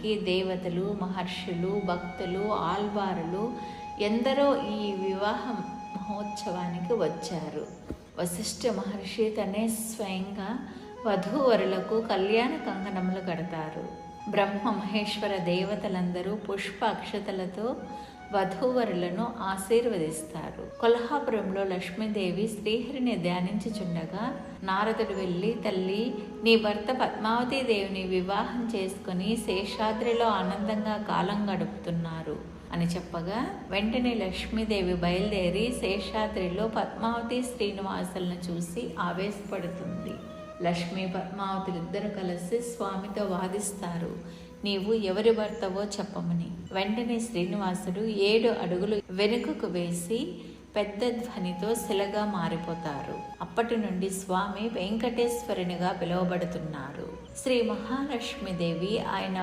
దర్శనానికి దేవతలు మహర్షులు భక్తులు ఆల్వారులు ఎందరో ఈ వివాహ మహోత్సవానికి వచ్చారు. వశిష్ఠ మహర్షి తనే స్వయంగా వధూవరులకు కళ్యాణ కంకణములు కడతారు. బ్రహ్మ మహేశ్వర దేవతలందరూ పుష్ప అక్షతలతో వధూవరులను ఆశీర్వదిస్తారు. కొల్హాపురంలో లక్ష్మీదేవి శ్రీహరిని ధ్యానించుచుండగా నారదుడు వెళ్ళి తల్లి నీ భర్త పద్మావతీదేవిని వివాహం చేసుకుని శేషాద్రిలో ఆనందంగా కాలం గడుపుతున్నారు అని చెప్పగా వెంటనే లక్ష్మీదేవి బయలుదేరి శేషాద్రిలో పద్మావతి శ్రీనివాసులను చూసి ఆవేశపడుతుంది. లక్ష్మీ పద్మావతులిద్దరూ కలిసి స్వామితో వాదిస్తారు. నీవు ఎవరి భర్తవో చెప్పమని. వెంటనే శ్రీనివాసుడు ఏడు అడుగులు వెనుకకు వేసి పెద్ద ధ్వనితో శిలగా మారిపోతారు. అప్పటి నుండి స్వామి వెంకటేశ్వరునిగా పిలువబడుతున్నారు. శ్రీ మహాలక్ష్మీదేవి ఆయన